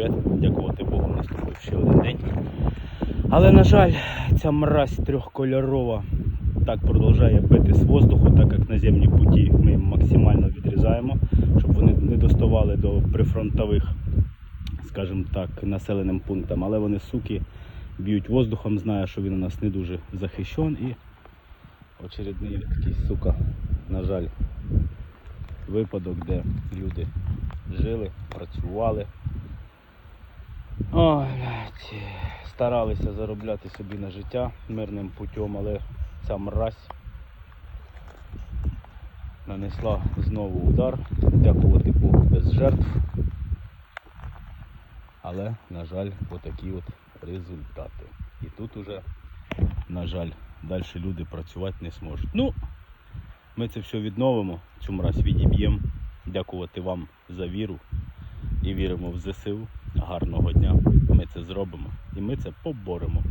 привіт. Дякувати Богу, наступив ще один день. Але, на жаль, ця мразь трьохкольорова так продовжує бити з воздуху, так як наземні путі ми максимально відрізаємо, щоб вони не доставали до прифронтових, скажімо так, населеним пунктам. Але вони, суки, б'ють воздухом, знає, що він у нас не дуже захищен і очередний такий, сука, на жаль, випадок, де люди жили, працювали. Ой, блядь, старалися заробляти собі на життя мирним путем, але ця мразь нанесла знову удар. Дякувати Богу без жертв. Але, на жаль, отакі от результати. І тут уже, на жаль, далі люди працювати не зможуть. Ну, ми це все відновимо, цю мразь відіб'ємо. Дякувати вам за віру і віримо в ЗСУ. Гарного дня. Зробимо і ми це поборемо.